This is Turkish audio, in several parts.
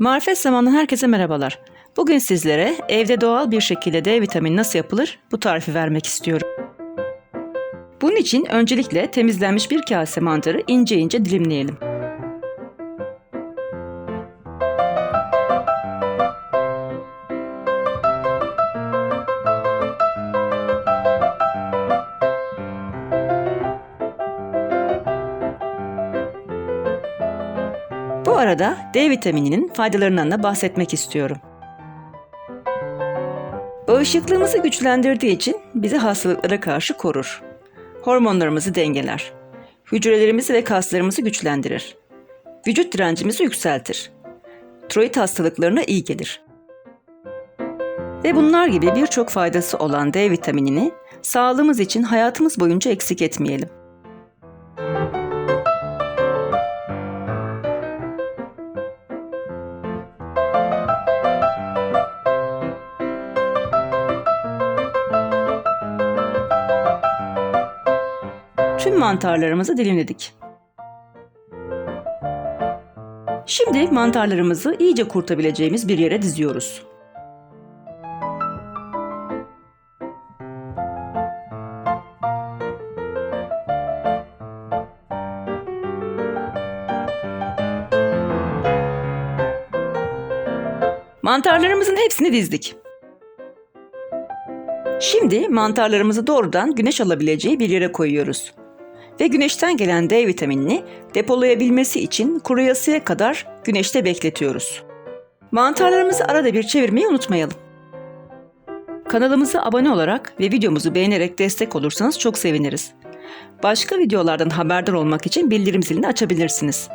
Marifet zamanı herkese merhabalar. Bugün sizlere evde doğal bir şekilde D vitamini nasıl yapılır bu tarifi vermek istiyorum. Bunun için öncelikle temizlenmiş bir kase mantarı ince ince dilimleyelim. Bu arada D vitamininin faydalarından da bahsetmek istiyorum. Bağışıklığımızı güçlendirdiği için bizi hastalıklara karşı korur. Hormonlarımızı dengeler. Hücrelerimizi ve kaslarımızı güçlendirir. Vücut direncimizi yükseltir. Tiroid hastalıklarına iyi gelir. Ve bunlar gibi birçok faydası olan D vitaminini sağlığımız için hayatımız boyunca eksik etmeyelim. Tüm mantarlarımızı dilimledik. Şimdi mantarlarımızı iyice kurtabileceğimiz bir yere diziyoruz. Mantarlarımızın hepsini dizdik. Şimdi mantarlarımızı doğrudan güneş alabileceği bir yere koyuyoruz. Ve güneşten gelen D vitaminini depolayabilmesi için kuruyasıya kadar güneşte bekletiyoruz. Mantarlarımızı arada bir çevirmeyi unutmayalım. Kanalımıza abone olarak ve videomuzu beğenerek destek olursanız çok seviniriz. Başka videolardan haberdar olmak için bildirim zilini açabilirsiniz.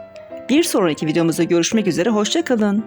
Bir sonraki videomuzda görüşmek üzere, hoşçakalın.